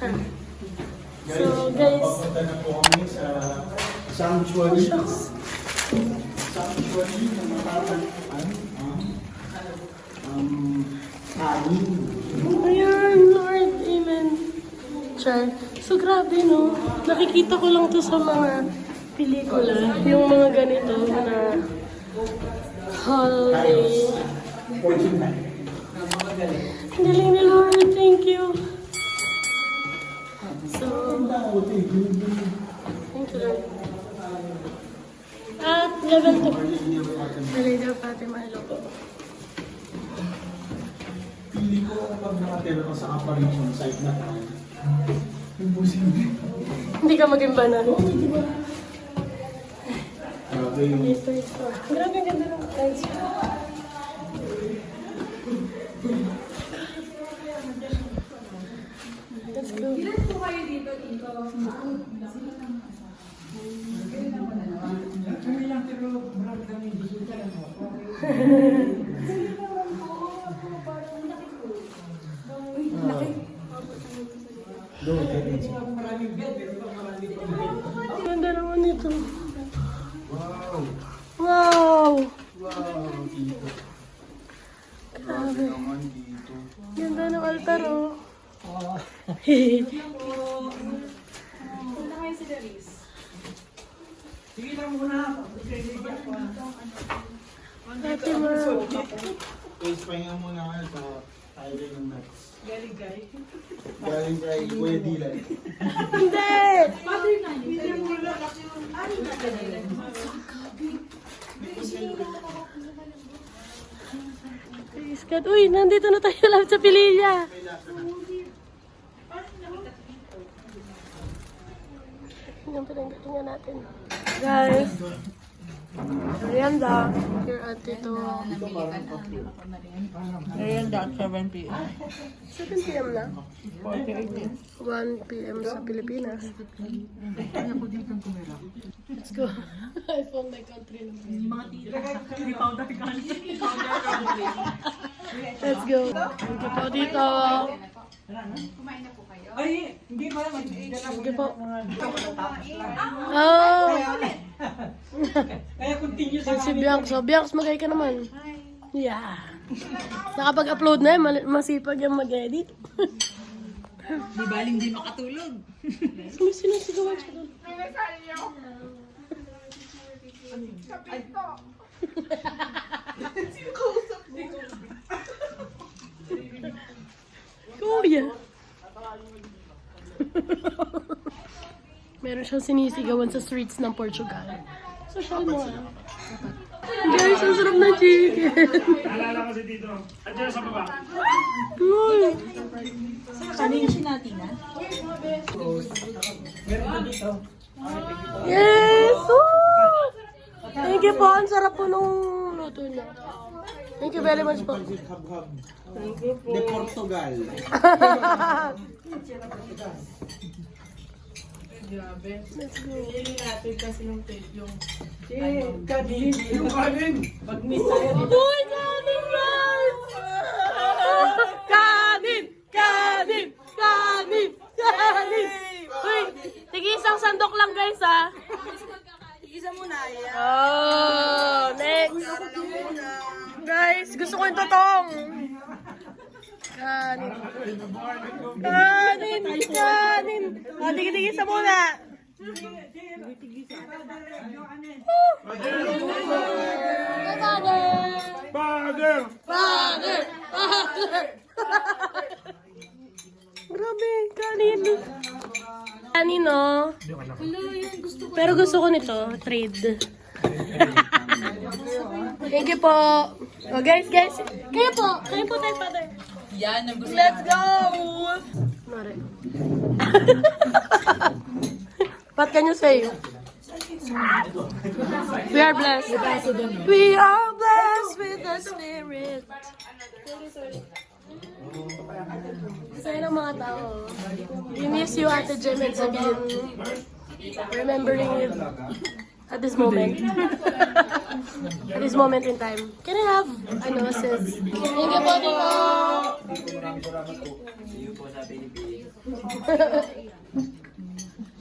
So, guys, Papunta na po kami sa sanctuary. Sanctuary na matatagpuan ang um, kanin. Ayan, Lord, Amen. Char. So, grabe, no? Nakikita ko lang to sa mga pelikula. Yung mga ganito na holiday. Ang galing ni Lord. Thank you. Thank you, Lord. At level 2. Malay Fatima, po. Pili ko kapag nakatira ka sa apparition site na tayo. Imposible. Hindi ka maging banal. Grabe yung Yes, sir. Grabe ang ganda ng tiles. Doon. diretso. Ganda naman ito. Wow! Wow! Wow! Dito. Grabe. Ganda ng altar, oh. Ate Ma. Face pahinga muna kayo sa tayo ng nuts. Galing kay? Galing kay Kuya Dylan. Hindi! Praise God. Uy, nandito na tayo lang sa Pililla. Yung pinanggalingan natin. Guys, merienda. Here at ito. Merienda at 7 p.m. 7 p.m. na. 1 p.m. sa Pilipinas. Let's go. I found my country naman. Let's go. You po dito. Ay, hindi pa naman. Thank you po. Oh! Kaya continue sa Si Bianx. So, Bianx, magay ka naman. Yeah. Nakapag-upload na yun. Mal- Masipag yung mag-edit. Di baling di makatulog. May sinisigawan siya doon. Kuya. Meron siyang sinisigawan sa streets ng Portugal. Social mo ah. Guys, ang sarap ng chicken. Naalala ko si Tito. Andiyan sa baba. Uy. Kanina si Natina? Yes! Woo! Thank you po. Ang sarap po nung luto niya. Thank you very much po. Hab-hab. De Portugal. Let's go. Kanin. Yung kanin. Pag-meet tayo. Uy, kanin guys! Kanin! Kanin! Kanin! Kanin! Uy, tige isang sandok lang guys ha. Isa muna yan. Oh, next. Guys, gusto ko yung totong. Kanin. Kanin! Kanin! Ah, tige-tige sa muna. Father! Father! Father! Father! Grabe, kanin. Kanin, no? Pero gusto ko nito, trade. Thank you po. Oh, guys, guys. Kayo po. Kayo po tayo, father. Yan ang gusto Let's go! Mare. What can you say? We are blessed. We are blessed with the Spirit. Saya ng mga tao. We miss you, Ate Jem and Sabine. Remembering with At this moment. At this moment in time. Can I have, ano, sis? Thank you po, Tito.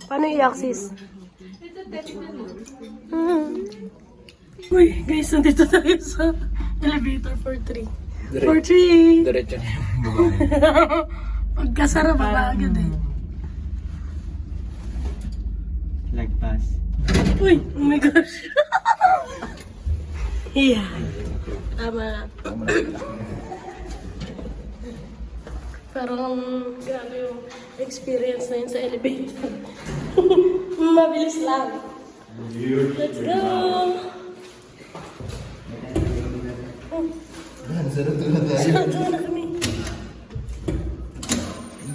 Paano iyak, sis? Hmm. Uy, guys, nandito tayo sa elevator for 3. For 3! Diretso na yung babae. Pagkasara pa ba agad eh? Lagpas. Uy, oh my gosh. yeah. Tama. Parang grabe yung experience na yun sa elevator. Mabilis lang. Let's go! Oh. Sarado na kami.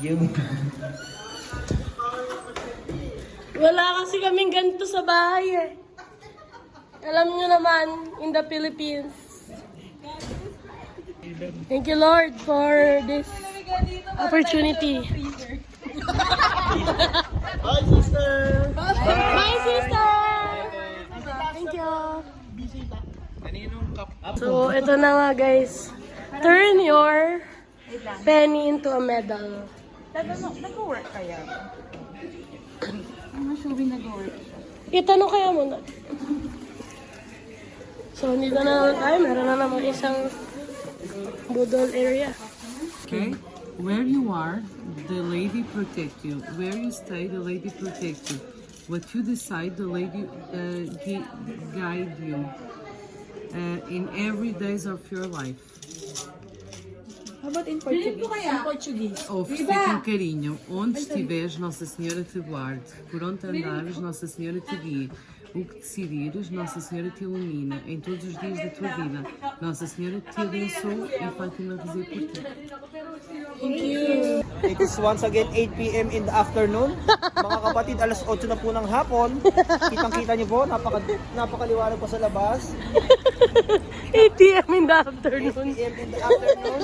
Yung... Wala kasi kaming ganito sa bahay eh. Alam nyo naman, in the Philippines. Thank you Lord for this opportunity. Hi, sister! My sister! Thank you. So, ito na nga guys. Turn your penny into a medal. Nag-work kaya? I'm not sure we nag-work. Itanong kaya muna. So, dito na naman tayo. Meron na naman isang budol area. Okay? Where you are, the lady protect you. Where you stay, the lady protect you. What you decide, the lady uh, gui- guide you uh, in every days of your life. How about in Portuguese? In Portuguese. Ouve-te com carinho. Onde estiveres, Nossa Senhora te guarde. Por onde andares, Nossa Senhora te guie. O que decidires, Nossa Senhora te ilumina em todos os dias da tua vida. Nossa Senhora te abençoe e Fátima dizer por ti. It is once again 8 p.m. in the afternoon. Mga kapatid, alas 8 na po ng hapon. Kitang-kita niyo po, napaka, napakaliwanag po sa labas. 8 p.m. in the afternoon. 8 p.m. in the afternoon.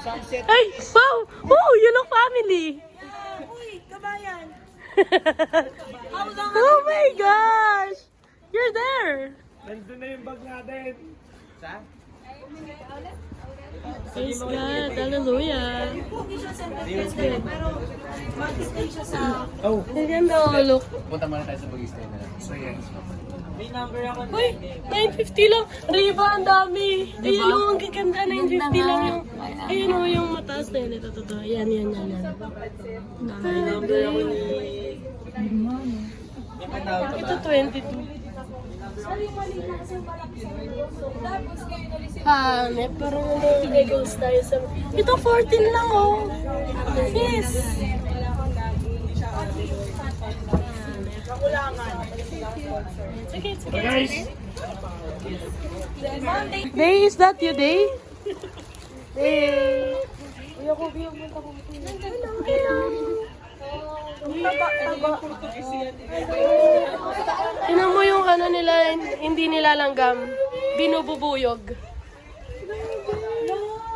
Sunset. Ay, wow! Oh, you look family! Uy, kabayan! oh my gosh! You're there! Nandun na yung bag natin. Praise God! Hallelujah! Oh. Ang ganda oh, look. Punta muna tayo sa pag-stay na lang. So yes. May number ako. Uy, 950 lang. Riba, ang dami. Ayun oh, ang gaganda. 950 lang yung... Ayun oh, yung mataas na yun. Ito, ito, ito. Yan, yan, yan, yan. May number ako ni... Ito, 22. Hanep, parang legos tayo sa... Ito, 14 lang, oh. Yes. Sige, sige. Guys, Day, is that you, Day? Day. Uy, ako, mo ako. Tingnan mo yung ano nila, hindi nila langgam. Binububuyog.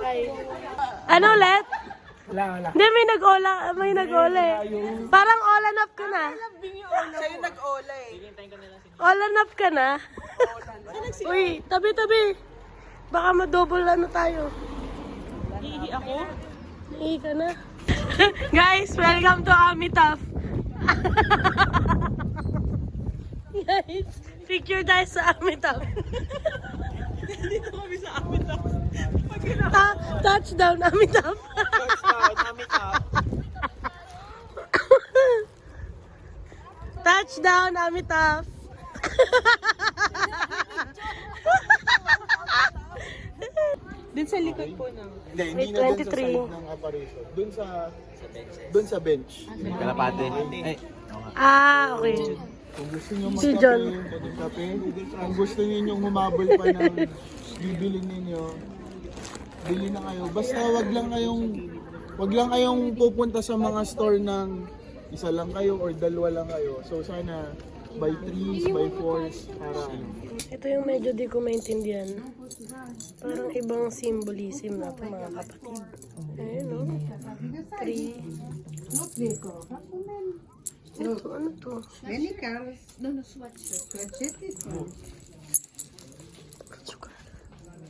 Ay. Ano ulit? wala, wala. Hindi, may nag-ola. May nag-ola eh. Parang all up ka na. Siya yung nag-ola eh. All up ka na. Uy, tabi-tabi. Baka ma-double ano tayo. Hihi ako? Ihi ka na. Guys, welcome to Amitaf. Guys, picture tayo sa Amitaf. Dito kami sa amin na. Ta- touchdown, Amitaf. Touchdown, up. touchdown, Amitaf. Din sa likod po na. Hindi, hindi na dun sa 23. side ng apparition. Dun sa... Dun sa bench. Kalapate. Ay, Ah, okay. Kung gusto nyo Si magkape, John. pwedeng kape. Kung gusto niyo humabol pa ng bibili ninyo, bili na kayo. Basta wag lang kayong wag lang kayong pupunta sa mga store ng isa lang kayo or dalawa lang kayo. So sana by threes, by fours, para ano. Ito yung medyo di ko maintindihan. Parang ibang symbolism na ito mga kapatid. Ayun no? Three. Ito, ano to? Many colors. No, no, sweatshirt. Sweatshirt is one.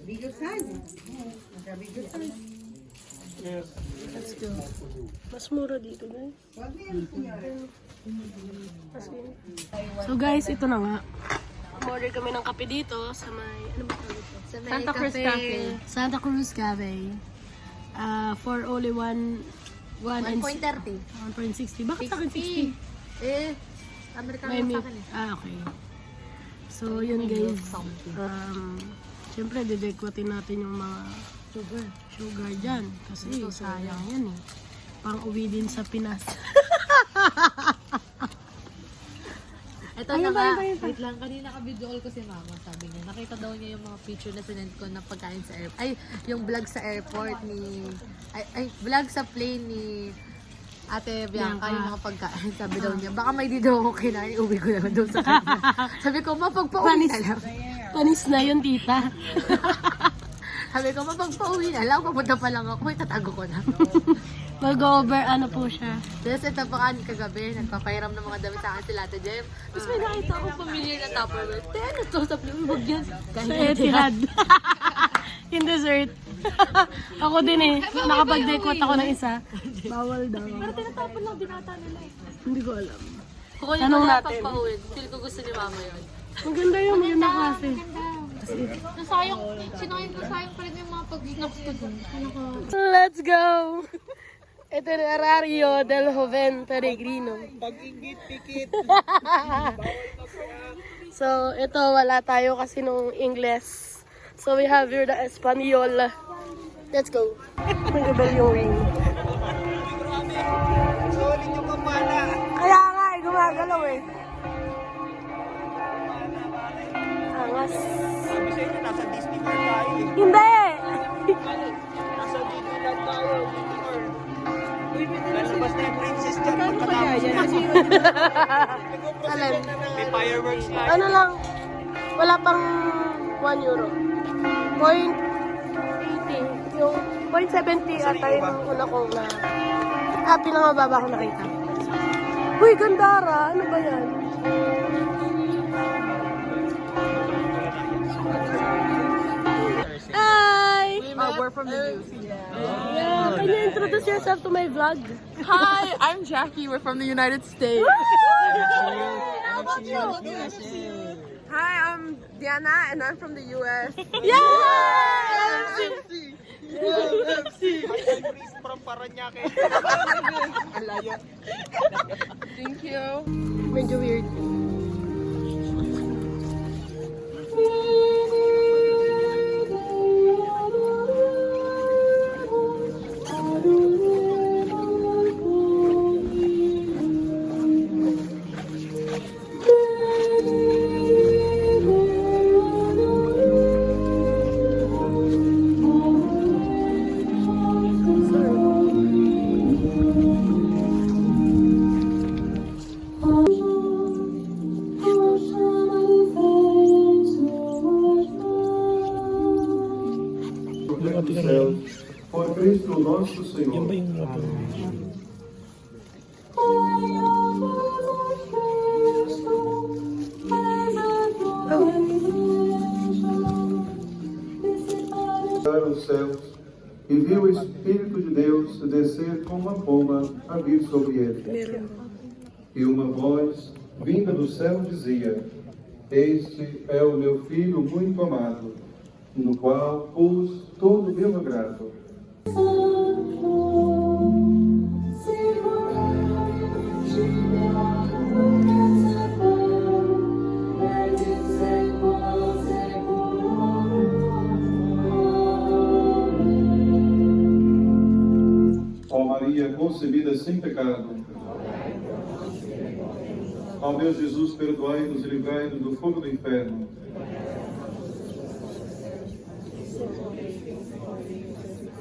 Bigger size. Bigger size. Let's go. Mas mura dito, guys. Senyora. Kasi... So guys, ito na nga. Order kami ng kape dito sa may... Ano ba tawag ito? Santa Cruz Cafe. Santa Cruz Cafe. Uh, for only one... One and 1.30. 1.60. Bakit sa akin 60? Eh, Amerikano May sa akin eh. Ah, okay. So, yun guys. Um, Siyempre, didekwatin natin yung mga Sugar. sugar dyan. Kasi sayang yan eh. Pang uwi din sa Pinas. Ito Ayun na ba, ayun ba? Wait lang, kanina ka-video call ko si mama, sabi niya. Nakita daw niya yung mga picture na sinend ko ng pagkain sa airport. Ay, yung vlog sa airport ni... Ay, ay vlog sa plane ni Ate Bianca, Bianca. yung mga pagkain. Sabi daw niya, baka may di daw ako kinain, uwi ko naman daw sa kanya. sabi ko, mapagpauwi Panis, na lang. panis na yun, tita. Sabi ko, mapagpauwi na lang, papunta pa lang ako, itatago ko na. Mag-over, ano po siya. Tapos ito pa kan kagabi, nagpapairam ng mga damit sa akin sila Ate Jem. Tapos may nakita akong familiar na Tupperware. Te, ano to? Sabi ko, huwag yan. Sa Etihad. yung dessert. ako din eh. Nakapag-dequat ako ng isa. Bawal daw. Pero tinatapon lang binata nila eh. Hindi ko alam. Kukunin ko na natin. pagpauwi. Feel ko gusto ni mama yun. Maganda yun, maganda klase. Nasayang, sinayang ko sayang pa rin yung mga pag-snacks ko dun. Ano? Let's go! Itinerario del Joven Peregrino. Pag-ingit, pikit. So, ito, wala tayo kasi nung English. So, we have here the Espanol. Let's go. Nagabal yung ring. Kaya nga, eh, gumagalaw eh. Angas. Sabi sa inyo, nasa Disney World tayo eh. Hindi! Nasa tayo, Disney World. Lalabas na yung princess dyan. Pagkatapos na. Alin? May fireworks na. Ano lang, wala pang 1 euro. Point 80. Yung point 70 ata yung una kong na ah, pinamababa ko nakita. Uy, Gandara! Ano ba yan? Hi! we're from the New Yeah, can you introduce yourself to my vlog? Hi, I'm Jackie. We're from the United States. Hi, I'm Diana, and I'm from the U.S. Yeah! From Paranaque. Thank you. Medyo weird. Dos céus, por Cristo nosso Senhor. Para os céus e viu o Espírito de Deus descer como uma pomba a vir sobre ele. E uma voz vinda do céu dizia: Este é o meu filho muito amado, no qual pus todo o meu agrado. Ó Maria concebida sem pecado. Ó meu Jesus, perdoai-nos e livrai-nos do fogo do inferno. so holy, so holy, so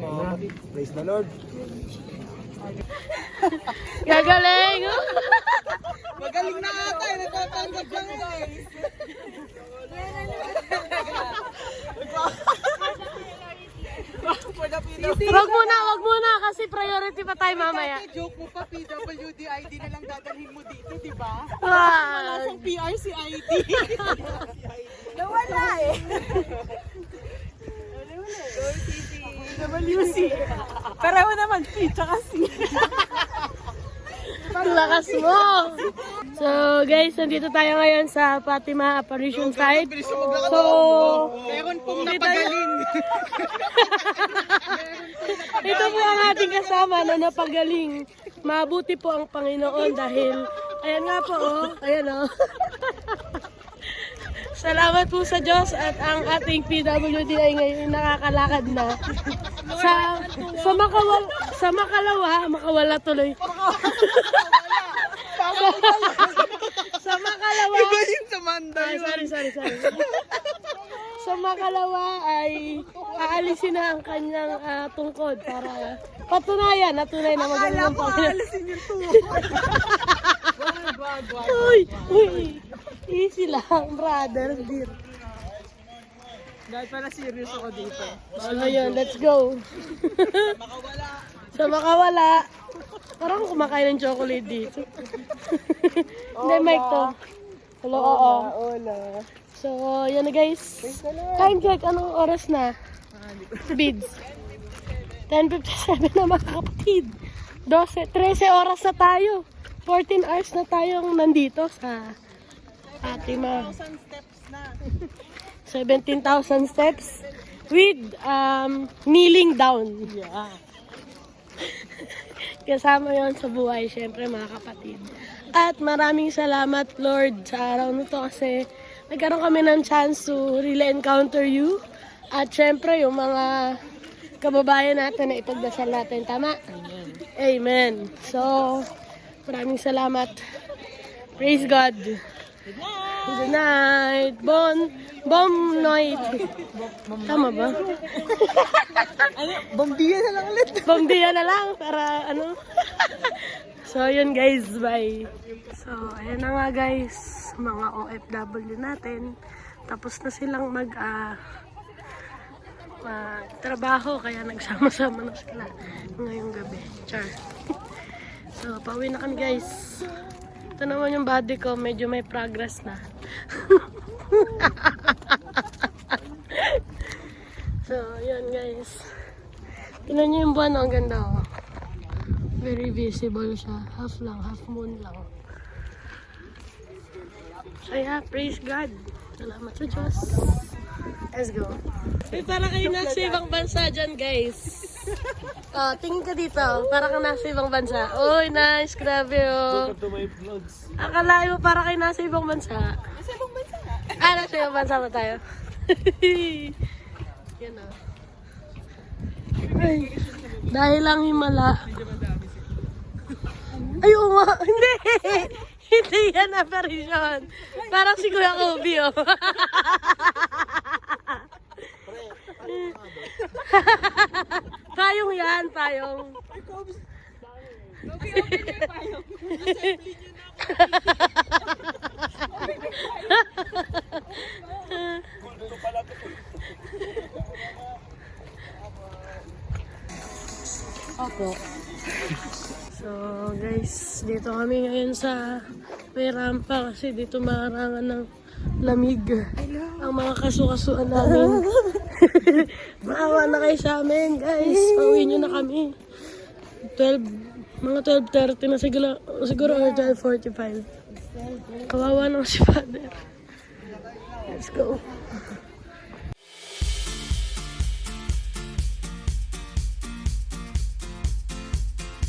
kapatid. Praise the Lord. Gagaling! Magaling na ata, eh. nagpapanggap lang guys. Wag muna, wag muna kasi priority pa tayo mamaya. Joke mo pa, PWD ID na lang dadalhin mo dito, di ba? Wow. PRC ID. WC. Pareho naman, P, tsaka C. Ang lakas mo! So guys, nandito tayo ngayon sa Fatima Apparition Site. So, Meron pong napagaling. ito po ang ating kasama na napagaling. Mabuti po ang Panginoon dahil, ayan nga po, oh, ayan oh. Salamat po sa Diyos at ang ating PWD ay ngayon nakakalakad na. Sa sa makawal sa makalawa, makawala tuloy. sa makalawa. Iba yung sa sorry, sorry, sorry. sa makalawa ay aalisin na ang kanyang ah, tungkod para patunayan na tunay na magaling ang Panginoon. Uy, uy, easy lang, brother, dear. Dahil pala serious ako dito. So, yun, let's go. sa makawala. Parang kumakain ng chocolate dito. Hindi, Mike to. Hello, oo. Hola. So, yan na guys. Time check, anong oras na? Bids. 10.57 na mga kapatid. 12, 13 oras na tayo. 14 hours na tayong nandito sa Fatima. 17,000 steps with um, kneeling down. Yeah. Kasama yon sa buhay, syempre mga kapatid. At maraming salamat Lord sa araw na to kasi nagkaroon kami ng chance to really encounter you. At syempre yung mga kababayan natin na ipagdasal natin. Tama? Amen. Amen. So, maraming salamat. Praise God. Good night. Good night. Bon, bom night. Tama ba? Bombiya na lang ulit. Bombiya na lang para ano. so, yun guys. Bye. So, ayan na nga guys. Mga OFW natin. Tapos na silang mag ah, trabaho kaya nagsama-sama na sila ngayong gabi. Char. so, pauwi na kami guys. Ito naman yung body ko, medyo may progress na. so, yun guys. Tingnan nyo yung buwan, oh, ang ganda oh. Very visible siya. Half lang, half moon lang. So yeah, praise God. Salamat sa Diyos. Let's go. May para kayo nasa ibang bansa dyan, guys. Oh, tingin ka dito. Para kang nasa ibang bansa. Uy, nice. Grabe, oh. to my vlogs. Akalain mo para kayo nasa ibang bansa. Nasa ibang bansa Ah, nasa ibang bansa ba tayo? Yan o. Ay, dahil lang himala. Ay, oo nga. Hindi. Hindi yan apparition. Parang si Kuya Kobe, oh. Payong yan, payong. Opo. So, guys, dito kami ngayon sa may rampa kasi dito maharangan ng lamig. Ang mga kasukasuan namin. Na kayo sa amin, guys. Pauwi nyo na kami. 12, mga 12.30 na siguro, siguro or 12.45. Kawawa naman si father. Let's go.